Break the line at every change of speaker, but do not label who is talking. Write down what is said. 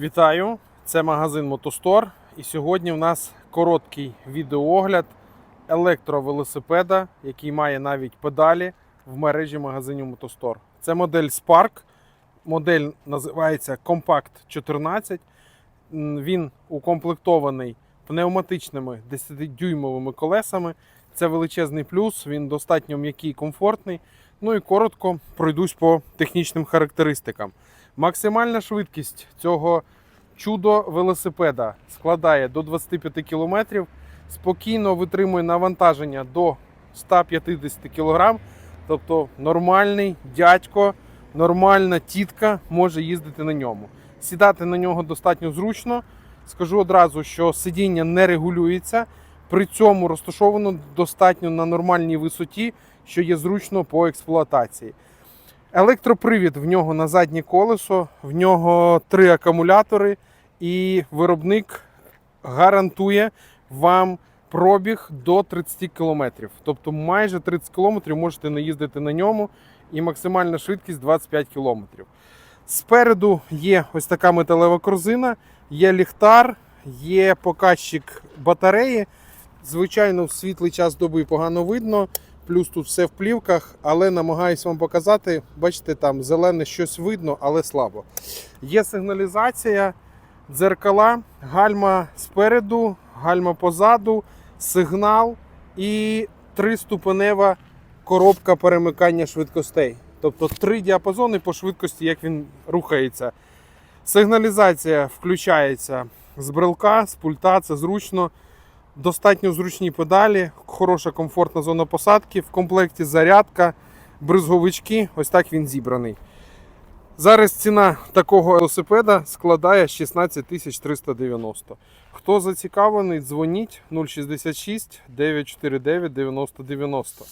Вітаю! Це магазин Мотостор. І сьогодні в нас короткий відеоогляд електровелосипеда, який має навіть педалі в мережі магазинів Мотостор. Це модель Spark. Модель називається Compact 14. Він укомплектований пневматичними 10-дюймовими колесами. Це величезний плюс, він достатньо м'який і комфортний. Ну і коротко пройдусь по технічним характеристикам. Максимальна швидкість цього чудо велосипеда складає до 25 км, спокійно витримує навантаження до 150 кг. Тобто нормальний дядько, нормальна тітка може їздити на ньому. Сідати на нього достатньо зручно. Скажу одразу, що сидіння не регулюється, при цьому розташовано достатньо на нормальній висоті, що є зручно по експлуатації. Електропривід в нього на заднє колесо, в нього три акумулятори, і виробник гарантує вам пробіг до 30 км. Тобто майже 30 км можете наїздити на ньому, і максимальна швидкість 25 км. Спереду є ось така металева корзина, є ліхтар, є показчик батареї. Звичайно, в світлий час доби погано видно. Плюс тут все в плівках, але намагаюсь вам показати. Бачите, там зелене щось видно, але слабо. Є сигналізація, дзеркала, гальма спереду, гальма позаду, сигнал і триступенева коробка перемикання швидкостей. Тобто три діапазони по швидкості, як він рухається. Сигналізація включається з брелка, з пульта, це зручно. Достатньо зручні педалі, хороша комфортна зона посадки. В комплекті зарядка, бризговички. Ось так він зібраний. Зараз ціна такого велосипеда складає 16 390. Хто зацікавлений, дзвоніть 066 949 9090.